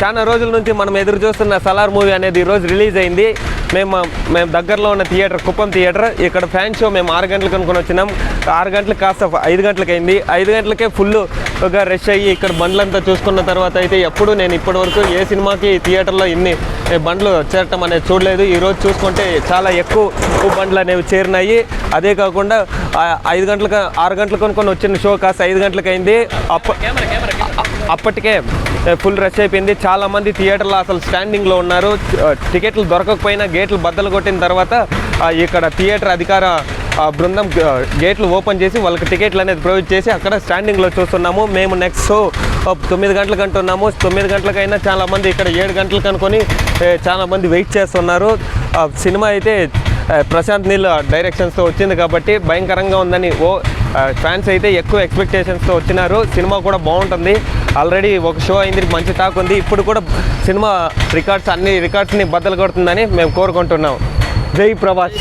చాలా రోజుల నుంచి మనం ఎదురు చూస్తున్న సలార్ మూవీ అనేది ఈరోజు రిలీజ్ అయింది. మేము మేము దగ్గరలో ఉన్న థియేటర్ కుప్పం థియేటర్ ఇక్కడ ఫ్యాన్ షో మేము ఆరు గంటలకు అనుకుని వచ్చినాం. ఆరు గంటలకు కాస్త ఐదు గంటలకు అయింది. ఐదు గంటలకే ఫుల్గా ఒక రష్ అయ్యి ఇక్కడ బండ్లంతా చూసుకున్న తర్వాత అయితే ఎప్పుడు నేను ఇప్పటివరకు ఏ సినిమాకి థియేటర్లో ఇన్ని బండ్లు చేరటం అనేది చూడలేదు. ఈరోజు చూసుకుంటే చాలా ఎక్కువ బండ్లు అనేవి చేరినాయి. అదే కాకుండా ఐదు గంటలకు ఆరు గంటలకు కొనుక్కొని వచ్చిన షో కాస్త ఐదు గంటలకు అయింది. అప్ప అప్పటికే ఫుల్ రష్ అయిపోయింది. చాలా మంది థియేటర్లో అసలు స్టాండింగ్లో ఉన్నారు. టికెట్లు దొరకకపోయినా గేట్లు బద్దలు కొట్టిన తర్వాత ఇక్కడ థియేటర్ అధికార ఆ, బృందం గేట్లు ఓపెన్ చేసి వాళ్ళకి టికెట్లు అనేది ప్రొవైడ్ చేసి అక్కడ స్టాండింగ్లో చూస్తున్నాము. మేము నెక్స్ట్ షో తొమ్మిది గంటలకు అంటున్నాము. తొమ్మిది గంటలకైనా చాలామంది ఇక్కడ ఏడు గంటలకు అనుకొని చాలామంది వెయిట్ చేస్తున్నారు. ఆ, సినిమా అయితే ప్రశాంత్ నీల్ డైరెక్షన్స్తో వచ్చింది కాబట్టి భయంకరంగా ఉందని ఓ ఫ్యాన్స్ అయితే ఎక్కువ ఎక్స్పెక్టేషన్స్తో వచ్చినారు. సినిమా కూడా బాగుంటుంది. ఆల్రెడీ ఒక షో అయింది మంచి టాక్ ఉంది. ఇప్పుడు కూడా సినిమా రికార్డ్స్ అన్ని రికార్డ్స్ని బద్దలు కొడుతుందని మేము కోరుకుంటున్నాం. జై ప్రభాస్.